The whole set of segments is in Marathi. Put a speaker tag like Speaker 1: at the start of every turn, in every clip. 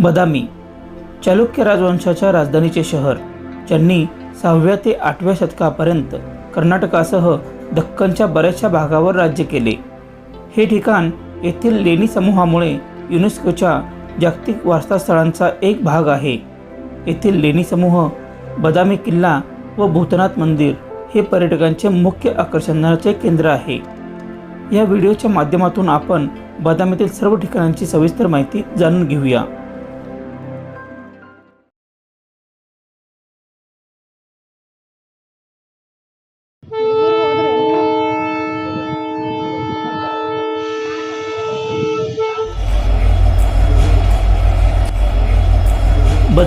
Speaker 1: बदामी चालुक्य राजवंशाच्या राजधानीचे शहर ज्यांनी सहाव्या ते आठव्या शतकापर्यंत कर्नाटकासह दख्खनच्या बऱ्याचशा भागावर राज्य केले. हे ठिकाण येथील लेणी समूहामुळे युनेस्कोच्या जागतिक वारसास्थळांचा एक भाग आहे. येथील लेणी समूह बदामी किल्ला व भूतनाथ मंदिर हे पर्यटकांचे मुख्य आकर्षणाचे केंद्र आहे. या व्हिडिओच्या माध्यमातून आपण बदामीतील सर्व ठिकाणांची सविस्तर माहिती जाणून घेऊया.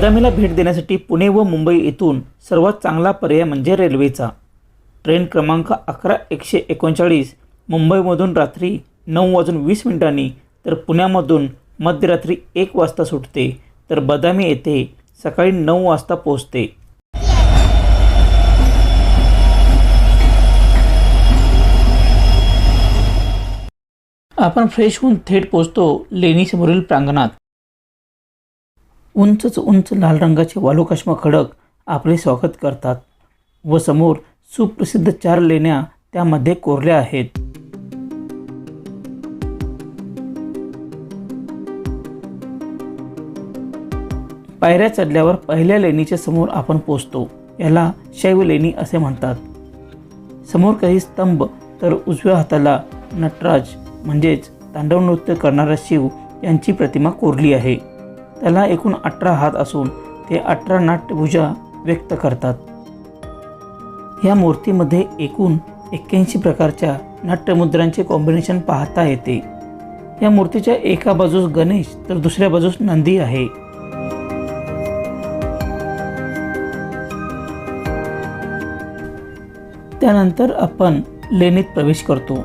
Speaker 1: बदामीला भेट देण्यासाठी पुणे व मुंबई येथून सर्वात चांगला पर्याय म्हणजे रेल्वेचा. ट्रेन क्रमांक अकरा एकशे एकोणचाळीस मुंबईमधून रात्री नऊ वाजून वीस मिनिटांनी तर पुण्यामधून मध्यरात्री एक वाजता सुटते तर बदामी येथे सकाळी नऊ वाजता पोहोचते. आपण फ्रेश होऊन थेट पोचतो लेणीसमोरील प्रांगणात. उंचच उंच लाल रंगाचे वालुकाश्म खडक आपले स्वागत करतात व समोर सुप्रसिद्ध चार लेण्या त्यामध्ये कोरल्या आहेत. पायऱ्या चढल्यावर पहिल्या लेणीच्या समोर आपण पोचतो. याला शैव लेणी असे म्हणतात. समोर काही स्तंभ तर उजव्या हाताला नटराज म्हणजेच तांडव नृत्य करणारा शिव यांची प्रतिमा कोरली आहे. त्याला एकूण अठरा हात असून ते अठरा नाट्यभुजा व्यक्त करतात. या मूर्तीमध्ये एकूण एक्क्याऐंशी प्रकारच्या नाट्यमुद्रांचे कॉम्बिनेशन पाहता येते. या मूर्तीच्या एका बाजूस गणेश तर दुसऱ्या बाजूस नंदी आहे. त्यानंतर आपण लेणीत प्रवेश करतो.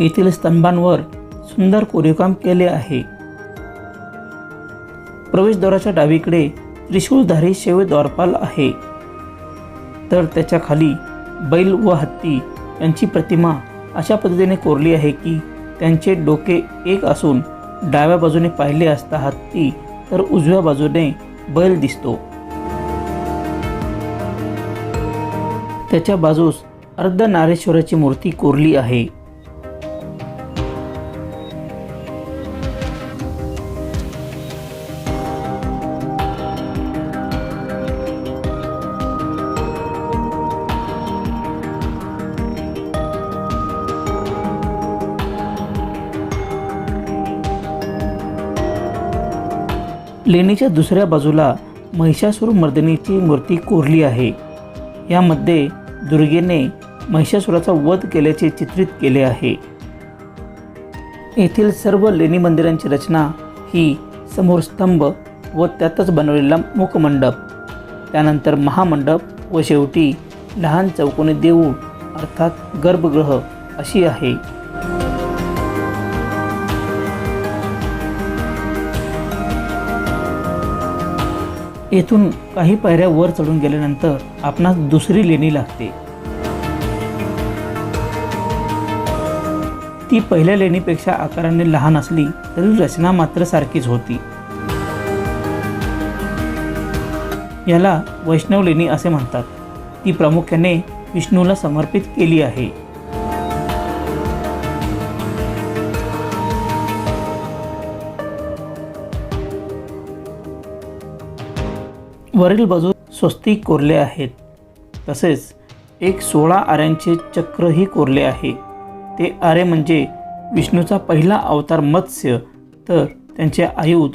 Speaker 1: येथील स्तंभांवर सुंदर कोरीवकाम केले आहे. प्रवेशद्वाराच्या डावीकडे त्रिशूलधारी शैव द्वारपाल आहे. तर त्याच्याखाली बैल व हत्ती यांची प्रतिमा अशा पद्धतीने कोरली आहे की त्यांचे डोके एक असून डाव्या बाजूने पाहिले असता हत्ती तर उजव्या बाजूने बैल दिसतो. त्याच्या बाजूस अर्धनारेश्वराची मूर्ती कोरली आहे. लेणीच्या दुसऱ्या बाजूला महिषासूर मर्दिनीची मूर्ती कोरली आहे. यामध्ये दुर्गेने महिषासुराचा वध केल्याचे चित्रित केले आहे. येथील सर्व लेणी मंदिरांची रचना ही समोर स्तंभ व त्यातच बनवलेला मुखमंडप. त्यानंतर महामंडप व शेवटी लहान चौकोनी देऊळ अर्थात गर्भगृह अशी आहे. येथून काही पायऱ्या वर चढून गेल्यानंतर आपणास दुसरी लेणी लागते. ती पहिल्या लेणीपेक्षा आकाराने लहान असली तरी रचना मात्र सारखीच होती. याला वैष्णव लेणी असे म्हणतात. ती प्रामुख्याने विष्णूला समर्पित केली आहे. वरील बाजू स्वस्तिक कोरले आहेत. तसेच एक सोळा आऱ्यांचे चक्रही कोरले आहे. ते आरे म्हणजे विष्णूचा पहिला अवतार मत्स्य तर त्यांचे आयुध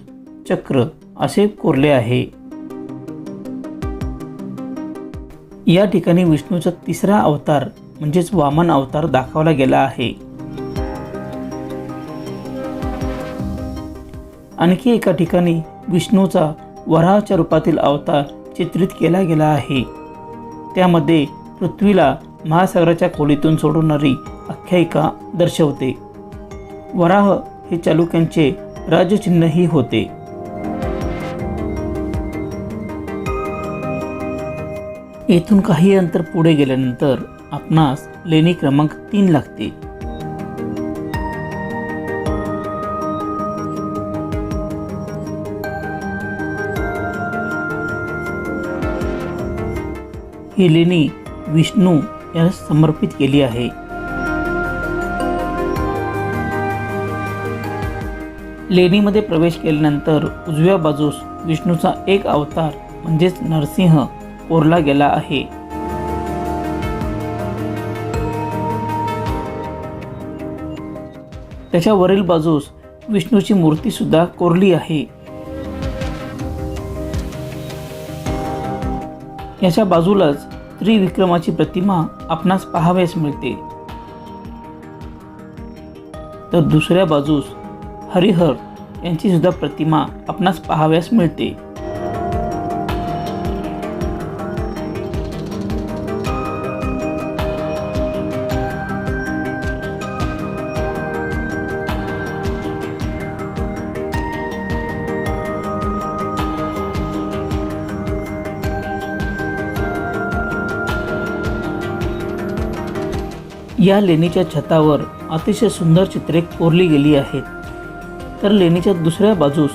Speaker 1: चक्र असे कोरले आहे. या ठिकाणी विष्णूचा तिसरा अवतार म्हणजेच वामन अवतार दाखवला गेला आहे. आणखी एका ठिकाणी विष्णूचा वराहाच्या रूपातील अवतार चित्रित केला गेला आहे. त्यामध्ये पृथ्वीला महासागराच्या खोलीतून सोडवणारी आख्यायिका दर्शवते. वराह हे चालुक्यांचे राजचिन्हही होते. येथून काही अंतर पुढे गेल्यानंतर आपणास लेणी क्रमांक तीन लागते. ही लेणी विष्णू याला समर्पित केली आहे. लेणीमध्ये प्रवेश केल्यानंतर उजव्या बाजूस विष्णूचा एक अवतार म्हणजेच नरसिंह कोरला गेला आहे. त्याच्या वरील बाजूस विष्णूची मूर्ती सुद्धा कोरली आहे. याच्या बाजूलाच त्रिविक्रमाची प्रतिमा आपणास पाहावयास मिळते. तर दुसऱ्या बाजूस हरिहर यांची सुद्धा प्रतिमा आपणास पाहावयास मिळते. या लेणीच्या छतावर अतिशय सुंदर चित्रे कोरली गेली आहेत. तर लेणीच्या दुसऱ्या बाजूस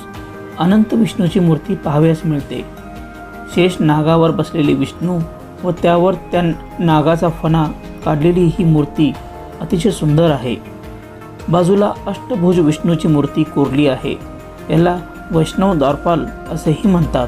Speaker 1: अनंत विष्णूची मूर्ती पाहावयास मिळते. शेष नागावर बसलेले विष्णू व त्यावर त्या नागाचा फणा काढलेली ही मूर्ती अतिशय सुंदर आहे. बाजूला अष्टभुज विष्णूची मूर्ती कोरली आहे. याला वैष्णव द्वारपाल असेही म्हणतात.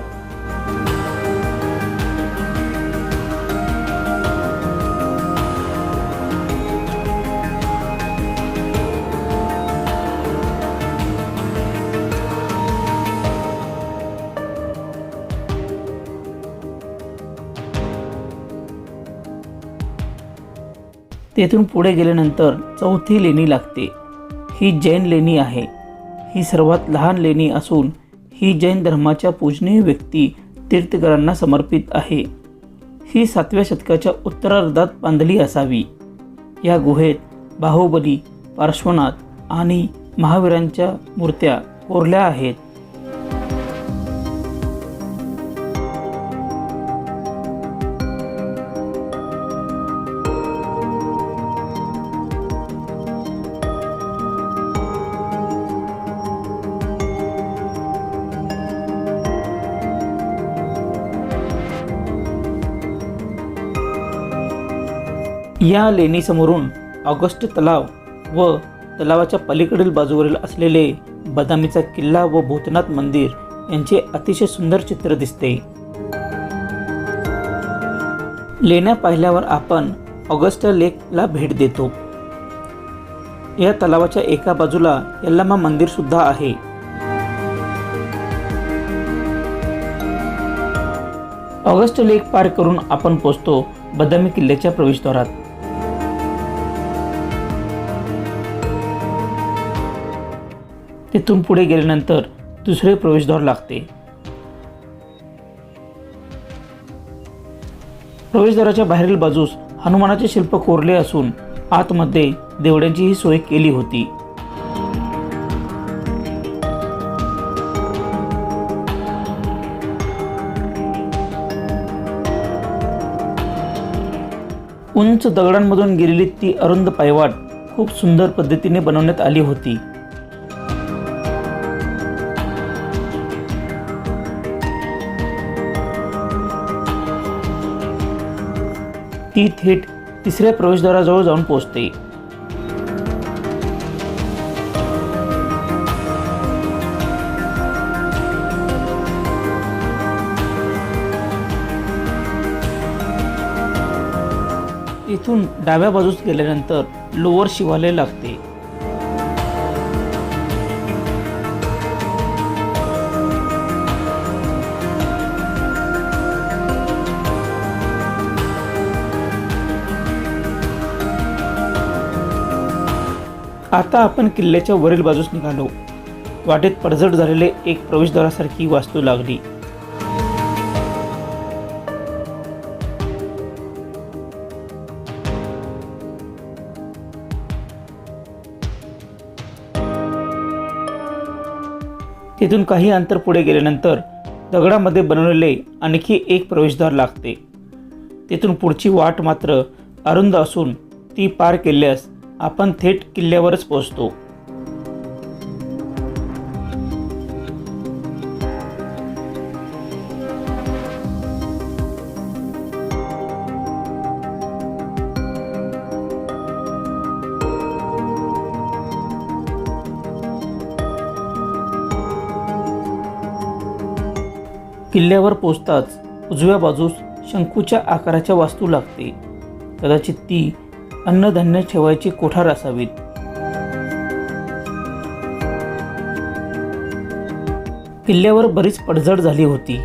Speaker 1: तेथून पुढे गेल्यानंतर चौथी लेणी लागते. ही जैन लेणी आहे. ही सर्वात लहान लेणी असून ही जैन धर्माच्या पूजनीय व्यक्ती तीर्थकरांना समर्पित आहे. ही सातव्या शतकाच्या उत्तरार्धात बांधली असावी. या गुहेत बाहुबली पार्श्वनाथ आणि महावीरांच्या मूर्त्या कोरल्या आहेत. या लेणीसमोरून ऑगस्ट तलाव व तलावाच्या पलीकडील बाजूवरील असलेले बदामीचा किल्ला व भूतनाथ मंदिर यांचे अतिशय सुंदर चित्र दिसते. लेण्या पाहिल्यावर आपण ऑगस्ट लेकला भेट देतो. या तलावाच्या एका बाजूला यल्लामा मंदिर सुद्धा आहे. ऑगस्ट लेक पार करून आपण पोचतो बदामी किल्ल्याच्या प्रवेशद्वारात. तिथून पुढे गेल्यानंतर दुसरे प्रवेशद्वार लागते. प्रवेशद्वाराच्या बाहेरील बाजूस हनुमानाचे शिल्प कोरले असून आतमध्ये देवड्यांचीही सोय केली होती. उंच दगडांमधून गेलेली ती अरुंद पायवाट खूप सुंदर पद्धतीने बनवण्यात आली होती. ती थेट तिसऱ्या प्रवेशद्वाराजवळ जाऊन पोहोचते. इथून डाव्या बाजूस गेल्यानंतर लोअर शिवालय लागते. आता आपण किल्ल्याच्या वरील बाजूस निघालो. वाटेत पडझड झालेले एक प्रवेशद्वारासारखी वास्तू लागली. तिथून काही अंतर पुढे गेल्यानंतर दगडामध्ये बनवलेले आणखी एक प्रवेशद्वार लागते. तिथून पुढची वाट मात्र अरुंद असून ती पार केल्यास आपण थेट किल्ल्यावरच पोचतो किल्ल्यावर पोचताच उजव्या बाजूस शंकूच्या आकाराच्या वास्तू लागते. कदाचित ती अन्नधान्य ठेवायची कोठार असावीत. किल्ल्यावर बरीच पडझड झाली होती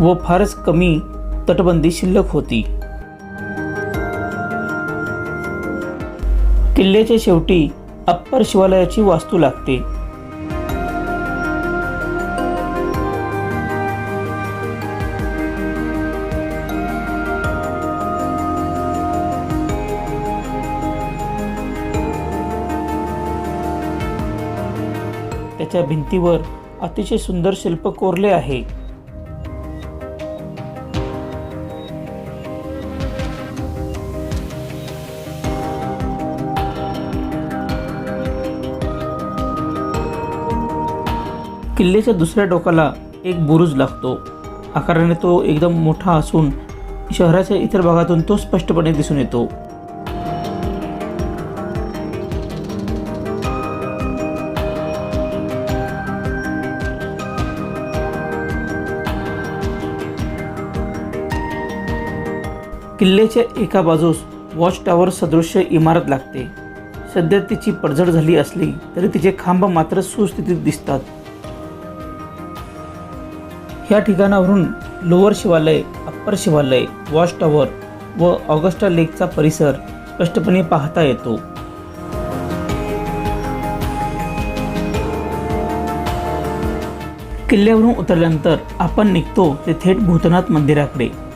Speaker 1: व फारच कमी तटबंदी शिल्लक होती. किल्ल्याच्या शेवटी अप्पर शिवालयाची वास्तू लागते. त्याच्या भिंतीवर अतिशय सुंदर शिल्प कोरले आहे. किल्ल्याच्या दुसऱ्या टोकाला एक बुरुज लागतो. आकाराने तो एकदम मोठा असून शहराच्या इतर भागातून तो स्पष्टपणे दिसून येतो. किल्ल्याच्या एका बाजूस वॉच टॉवर सदृश्य इमारत लागते. सध्या तिची पडझड झाली असली तरी तिचे खांब मात्र सुस्थितीत दिसतात. ह्या ठिकाणावरून lower Shivalaya upper Shivalaya watch tower व ऑगस्टा लेकचा परिसर स्पष्टपणे पाहता येतो. किल्ल्यावरून उतरल्यानंतर आपण निघतो ते थेट भूतनाथ मंदिराकडे.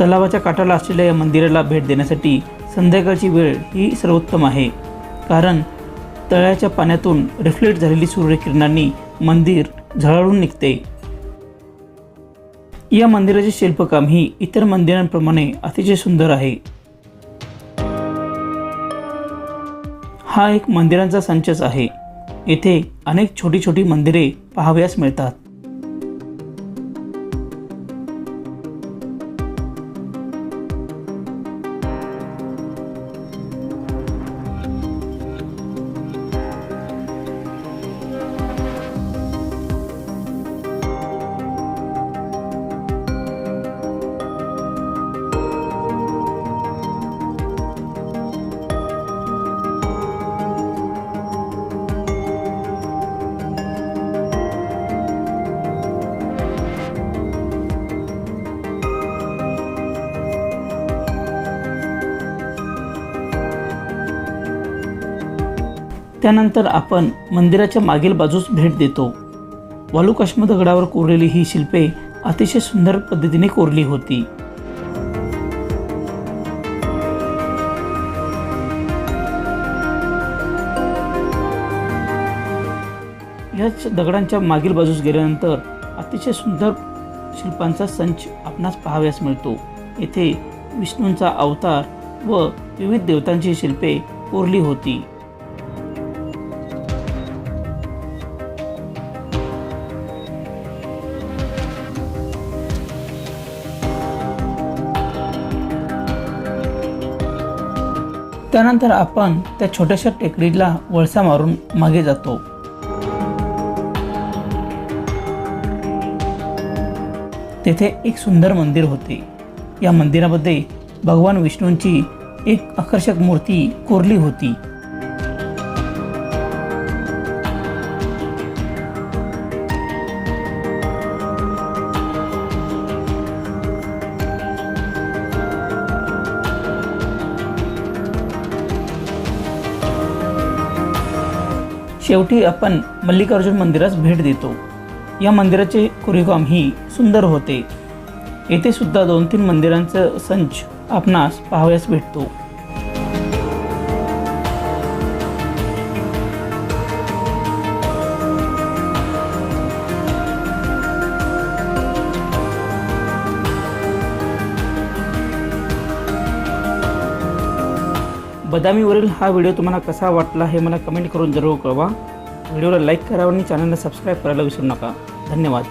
Speaker 1: तलावाच्या काठाला असलेल्या या मंदिराला भेट देण्यासाठी संध्याकाळची वेळ ही सर्वोत्तम आहे. कारण तळ्याच्या पाण्यातून रिफ्लेक्ट झालेली सूर्यकिरणांनी मंदिर झळाळून निघते. या मंदिराचे शिल्पकाम ही इतर मंदिरांप्रमाणे अतिशय सुंदर आहे. हा एक मंदिरांचा संचच आहे. येथे अनेक छोटी छोटी मंदिरे पाहाव्यास मिळतात. त्यानंतर आपण मंदिराच्या मागील बाजूस भेट देतो. वालुकाश्म दगडावर कोरलेली ही शिल्पे अतिशय सुंदर पद्धतीने कोरली होती. याच दगडांच्या मागील बाजूस गेल्यानंतर अतिशय सुंदर शिल्पांचा संच आपणास पाहाव्यास मिळतो. येथे विष्णूंचा अवतार व विविध देवतांची शिल्पे कोरली होती. त्यानंतर आपण त्या छोट्याशा टेकडीला वळसा मारून मागे जातो. तेथे एक सुंदर मंदिर होते. या मंदिरामध्ये भगवान विष्णूंची एक आकर्षक मूर्ती कोरली होती. शेवटी आपण मल्लिकार्जुन मंदिरास भेट देतो. या मंदिराचे कोरीवकाम ही सुंदर होते. येथे सुद्धा दोन तीन मंदिरांचा संच आपणास पाहावयास भेटतो. बदामीवरील हा व्हिडिओ तुम्हाला कसा वाटला हे मला कमेंट करून जरूर कळवा. व्हिडिओला लाईक करा आणि चॅनलला सबस्क्राईब करायला विसरू नका. धन्यवाद.